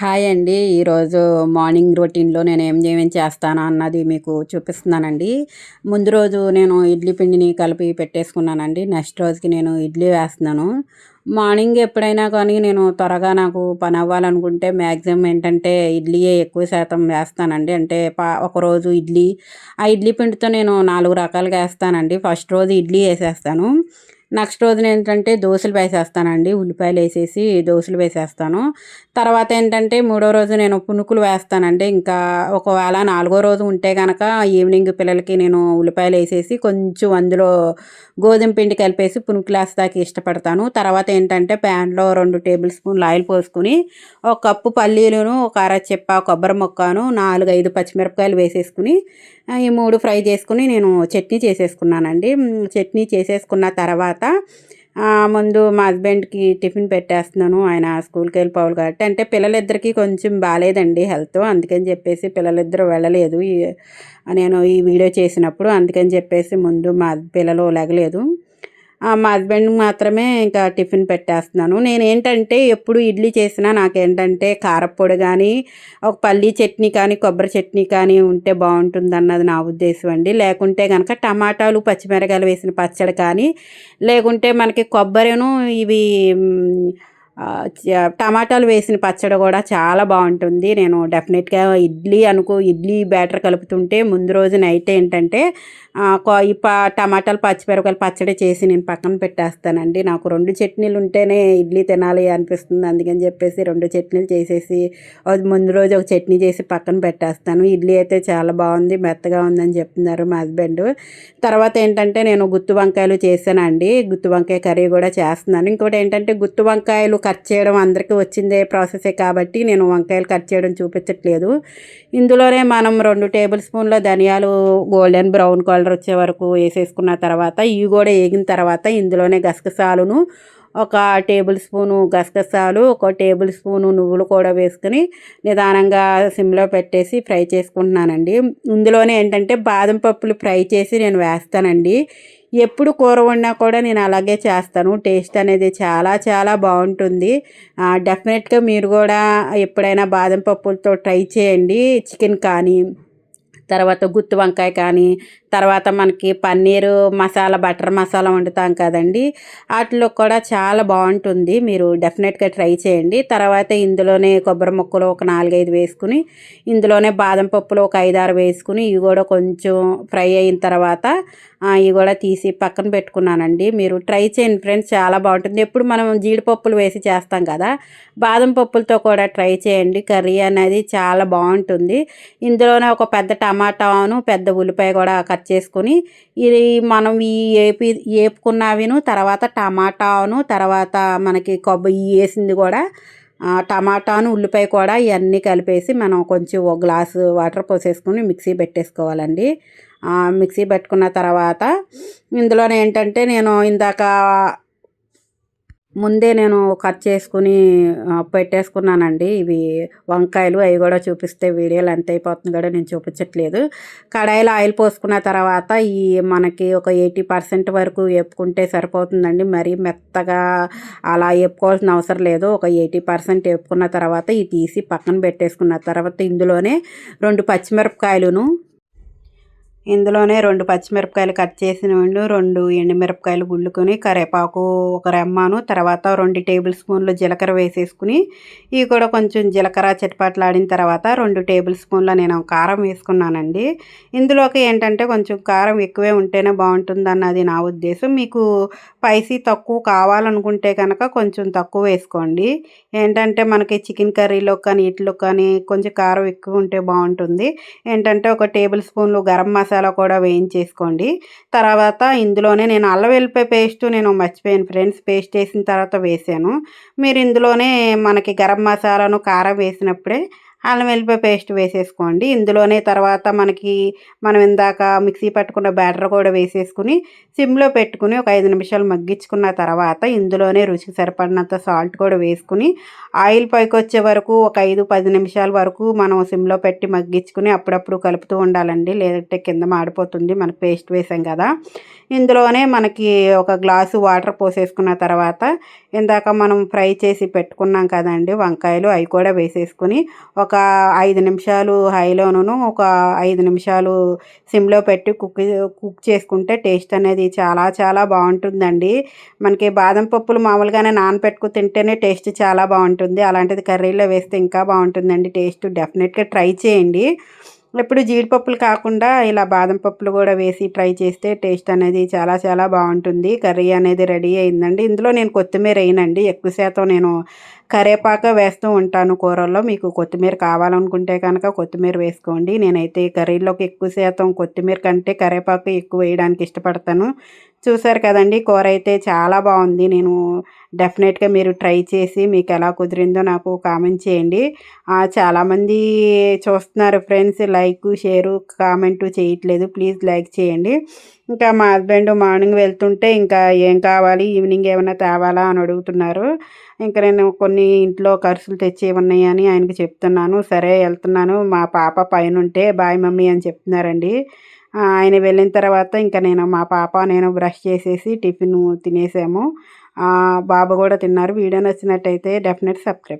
Hi అండి. ఈరోజు morning రొటీన్లో నేను ఏం ఏమేం చేస్తాను అన్నది మీకు చూపిస్తున్నానండి. ముందు రోజు నేను ఇడ్లీ పిండిని కలిపి పెట్టేసుకున్నానండి. నెక్స్ట్ రోజుకి నేను ఇడ్లీ వేస్తున్నాను. మార్నింగ్ ఎప్పుడైనా కానీ నేను త్వరగా నాకు పని అవ్వాలనుకుంటే మ్యాక్సిమం ఏంటంటే ఇడ్లీయే ఎక్కువ శాతం వేస్తానండి. అంటే పా ఒకరోజు ఇడ్లీ ఆ ఇడ్లీ పిండితో నేను నాలుగు రకాలుగా వేస్తానండి. ఫస్ట్ రోజు ఇడ్లీ వేసేస్తాను. నెక్స్ట్ రోజున ఏంటంటే దోశలు వేసేస్తానండి. ఉల్లిపాయలు వేసేసి దోశలు వేసేస్తాను. తర్వాత ఏంటంటే మూడో రోజు నేను పునుకులు వేస్తానండి. ఇంకా ఒకవేళ నాలుగో రోజు ఉంటే కనుక ఈవినింగ్ పిల్లలకి నేను ఉల్లిపాయలు వేసేసి కొంచెం అందులో గోధుమ పిండి కలిపేసి పునుకులు వేస్తాకి ఇష్టపడతాను. తర్వాత ఏంటంటే ప్యాన్లో రెండు టేబుల్ స్పూన్లు ఆయిల్ పోసుకుని ఒక కప్పు పల్లీలను ఒక అర చెప్ప కొబ్బరి ముక్కను నాలుగు ఐదు పచ్చిమిరపకాయలు వేసేసుకుని ఈ మూడు ఫ్రై చేసుకుని నేను చట్నీ చేసేసుకున్నానండి. చట్నీ చేసేసుకున్న తర్వాత ముందు మా హస్బెండ్కి టిఫిన్ పెట్టేస్తున్నాను. ఆయన స్కూల్కి వెళ్ళిపోవాలి కాబట్టి. అంటే పిల్లలిద్దరికీ కొంచెం బాగాలేదండి హెల్త్. అందుకని చెప్పేసి పిల్లలిద్దరూ వెళ్ళలేదు. నేను ఈ వీడియో చేసినప్పుడు అందుకని చెప్పేసి ముందు మా పిల్లలు లెగలేదు. మా హస్బెండ్ మాత్రమే ఇంకా టిఫిన్ పెట్టేస్తున్నాను. నేను ఏంటంటే ఎప్పుడు ఇడ్లీ చేసినా నాకేంటంటే కారపొడి కానీ ఒక పల్లీ చట్నీ కానీ కొబ్బరి చట్నీ కానీ ఉంటే బాగుంటుంది అన్నది నా ఉద్దేశం అండి. లేకుంటే కనుక టమాటాలు పచ్చిమిరకాయలు వేసిన పచ్చడి కానీ లేకుంటే మనకి కొబ్బరిను ఇవి టమాటాలు వేసిన పచ్చడి కూడా చాలా బాగుంటుంది. నేను డెఫినెట్గా ఇడ్లీ అనుకో ఇడ్లీ బ్యాటర్ కలుపుతుంటే ముందు రోజు నైట్ ఏంటంటే ఈ ప టమాటాలు పచ్చిమిరపకాయలు పచ్చడి చేసి నేను పక్కన పెట్టేస్తానండి. నాకు రెండు చట్నీలు ఉంటేనే ఇడ్లీ తినాలి అనిపిస్తుంది. అందుకని చెప్పేసి రెండు చట్నీలు చేసేసి ముందు రోజు ఒక చట్నీ చేసి పక్కన పెట్టేస్తాను. ఇడ్లీ అయితే చాలా బాగుంది మెత్తగా ఉందని చెప్తున్నారు మా హస్బెండ్. తర్వాత ఏంటంటే నేను గుత్తి వంకాయలు చేశానండి. గుత్తి వంకాయ కర్రీ కూడా చేస్తున్నాను. ఇంకోటి ఏంటంటే గుత్తి వంకాయలు కట్ చేయడం అందరికీ వచ్చిందే ప్రాసెసే కాబట్టి నేను వంకాయలు కట్ చేయడం చూపించట్లేదు. ఇందులోనే మనం రెండు టేబుల్ స్పూన్ల ధనియాలు గోల్డెన్ బ్రౌన్ కలర్ వచ్చే వరకు వేసేసుకున్న తర్వాత ఇవి కూడా వేగిన తర్వాత ఇందులోనే గసగసాలును ఒక టేబుల్ స్పూను గసగసాలు ఒక టేబుల్ స్పూను నువ్వులు కూడా వేసుకుని నిదానంగా సిమ్లో పెట్టేసి ఫ్రై చేసుకుంటున్నానండి. ఇందులోనే ఏంటంటే బాదం పప్పులు ఫ్రై చేసి నేను వేస్తానండి. ఎప్పుడు కూర వండినా కూడా నేను అలాగే చేస్తాను. టేస్ట్ అనేది చాలా చాలా బాగుంటుంది. డెఫినెట్గా మీరు కూడా ఎప్పుడైనా బాదం పప్పులతో ట్రై చేయండి. చికెన్ కానీ తర్వాత గుత్తి వంకాయ కానీ తర్వాత మనకి పన్నీరు మసాలా బటర్ మసాలా వండుతాం కదండి. వాటిలో కూడా చాలా బాగుంటుంది. మీరు డెఫినెట్గా ట్రై చేయండి. తర్వాత ఇందులోనే కొబ్బరి ముక్కలు ఒక నాలుగైదు వేసుకుని ఇందులోనే బాదం పప్పులు ఒక ఐదారు వేసుకుని ఇవి కూడా కొంచెం ఫ్రై అయిన తర్వాత ఇవి కూడా తీసి పక్కన పెట్టుకున్నానండి. మీరు ట్రై చేయండి ఫ్రెండ్స్. చాలా బాగుంటుంది. ఎప్పుడు మనం జీడిపప్పులు వేసి చేస్తాం కదా బాదం పప్పులతో కూడా ట్రై చేయండి. కర్రీ అనేది చాలా బాగుంటుంది. ఇందులోనే ఒక పెద్ద టమాటాను పెద్ద ఉల్లిపాయ కూడా కట్ చేసుకొని ఇది మనం ఈ ఏపి వేపుకున్నవిను తర్వాత టమాటాను తర్వాత మనకి కొబ్బరి వేసింది కూడా టమాటాను ఉల్లిపాయ కూడా ఇవన్నీ కలిపేసి మనం కొంచెం ఒక గ్లాసు వాటర్ పోసేసుకొని మిక్సీ పెట్టేసుకోవాలండి. మిక్సీ పెట్టుకున్న తర్వాత ఇందులోనే ఏంటంటే నేను ఇందాక ముందే నేను కట్ చేసుకుని పెట్టేసుకున్నానండి. ఇవి వంకాయలు అవి కూడా చూపిస్తే వీడియోలు ఎంత అయిపోతుంది కూడా నేను చూపించట్లేదు. కడాయిలో ఆయిల్ పోసుకున్న తర్వాత ఈ మనకి ఒక ఎయిటీ పర్సెంట్ వరకు వేపుకుంటే సరిపోతుందండి. మరీ మెత్తగా అలా వేపుకోవాల్సిన అవసరం లేదు. ఒక ఎయిటీ పర్సెంట్ వేపుకున్న తర్వాత ఇవి తీసి పక్కన పెట్టేసుకున్న తర్వాత ఇందులోనే రెండు పచ్చిమిరపకాయలును ఇందులోనే రెండు పచ్చిమిరపకాయలు కట్ చేసిన రెండు ఎండుమిరపకాయలు గుళ్ళుకొని కరివేపాకు ఒక రెమ్మను తర్వాత రెండు టేబుల్ స్పూన్లు జీలకర్ర వేసేసుకుని ఇవి కూడా కొంచెం జీలకర్ర చిటపాట్లాడిన తర్వాత రెండు టేబుల్ స్పూన్ల నేను కారం వేసుకున్నానండి. ఇందులోకి ఏంటంటే కొంచెం కారం ఎక్కువే ఉంటేనే బాగుంటుంది అన్నది నా ఉద్దేశం. మీకు స్పైసీ తక్కువ కావాలనుకుంటే కనుక కొంచెం తక్కువ వేసుకోండి. ఏంటంటే మనకి చికెన్ కర్రీలో కానీ ఇట్లో కానీ కొంచెం కారం ఎక్కువ ఉంటే బాగుంటుంది. ఏంటంటే ఒక టేబుల్ స్పూన్లు గరం మసాలా మసాలా కూడా వేయించేసుకోండి. తర్వాత ఇందులోనే నేను అల్లం వెల్లిపాయ పేస్ట్ నేను మర్చిపోయాను ఫ్రెండ్స్ పేస్ట్ వేసిన తర్వాత వేసాను. మీరు ఇందులోనే మనకి గరం మసాలాను కారం వేసినప్పుడే అల్లం వెల్లిపాయ పేస్ట్ వేసేసుకోండి. ఇందులోనే తర్వాత మనకి మనం ఇందాక మిక్సీ పట్టుకున్న బ్యాటర్ కూడా వేసేసుకుని సిమ్లో పెట్టుకుని ఒక ఐదు నిమిషాలు మగ్గించుకున్న తర్వాత ఇందులోనే రుచికి సరిపడినంత సాల్ట్ కూడా వేసుకుని ఆయిల్ పైకి వచ్చే వరకు ఒక ఐదు పది నిమిషాల వరకు మనం సిమ్లో పెట్టి మగ్గించుకుని అప్పుడప్పుడు కలుపుతూ ఉండాలండి. లేదంటే కింద మాడిపోతుంది మనకు పేస్ట్ వేసాం కదా. ఇందులోనే మనకి ఒక గ్లాసు వాటర్ పోసేసుకున్న తర్వాత ఇందాక మనం ఫ్రై చేసి పెట్టుకున్నాం కదండి వంకాయలు అవి కూడా వేసేసుకుని ఒక ఐదు నిమిషాలు హైలోనూ ఒక ఐదు నిమిషాలు సిమ్లో పెట్టి కుక్ కుక్ చేసుకుంటే టేస్ట్ అనేది చాలా చాలా బాగుంటుందండి. మనకి బాదం పప్పులు మామూలుగానే నానబెట్టుకు తింటేనే టేస్ట్ చాలా బాగుంటుంది. అలాంటిది కర్రీలో వేస్తే ఇంకా బాగుంటుందండి. టేస్ట్ డెఫినెట్గా ట్రై చేయండి. ఇప్పుడు జీడిపప్పులు కాకుండా ఇలా బాదం పప్పులు కూడా వేసి ట్రై చేస్తే టేస్ట్ అనేది చాలా చాలా బాగుంటుంది. కర్రీ అనేది రెడీ అయిందండి. ఇందులో నేను కొత్తిమీర వేయనండి. ఎక్కువ శాతం నేను కరేపాక వేస్తూ ఉంటాను కూరల్లో. మీకు కొత్తిమీర కావాలనుకుంటే కనుక కొత్తిమీర వేసుకోండి. నేనైతే కర్రీలోకి ఎక్కువ శాతం కొత్తిమీర కంటే కరేపాకు ఎక్కువ వేయడానికి ఇష్టపడతాను. చూసారు కదండి కూర అయితే చాలా బాగుంది. నేను డెఫినెట్గా మీరు ట్రై చేసి మీకు ఎలా కుదిరిందో నాకు కామెంట్ చేయండి. చాలామంది చూస్తున్నారు ఫ్రెండ్స్ లైక్ షేరు కామెంటు చేయట్లేదు. ప్లీజ్ లైక్ చేయండి. ఇంకా మా హస్బెండ్ మార్నింగ్ వెళ్తుంటే ఇంకా ఏం కావాలి ఈవినింగ్ ఏమైనా తేవాలా అని అడుగుతున్నారు. ఇంకా నేను కొన్ని ఇంట్లో ఖర్చులు తెచ్చి ఉన్నాయని ఆయనకి చెప్తున్నాను. సరే వెళ్తున్నాను. మా పాప పైన ఉంటే బాయ్ మమ్మీ అని చెప్తున్నారండి. ఆయన వెళ్ళిన తర్వాత ఇంకా నేను మా పాప నేను బ్రష్ చేసేసి టిఫిన్ తినేసాము. బాబు కూడా తిన్నారు. వీడియో నచ్చినట్టయితే డెఫినెట్ సబ్స్క్రైబ్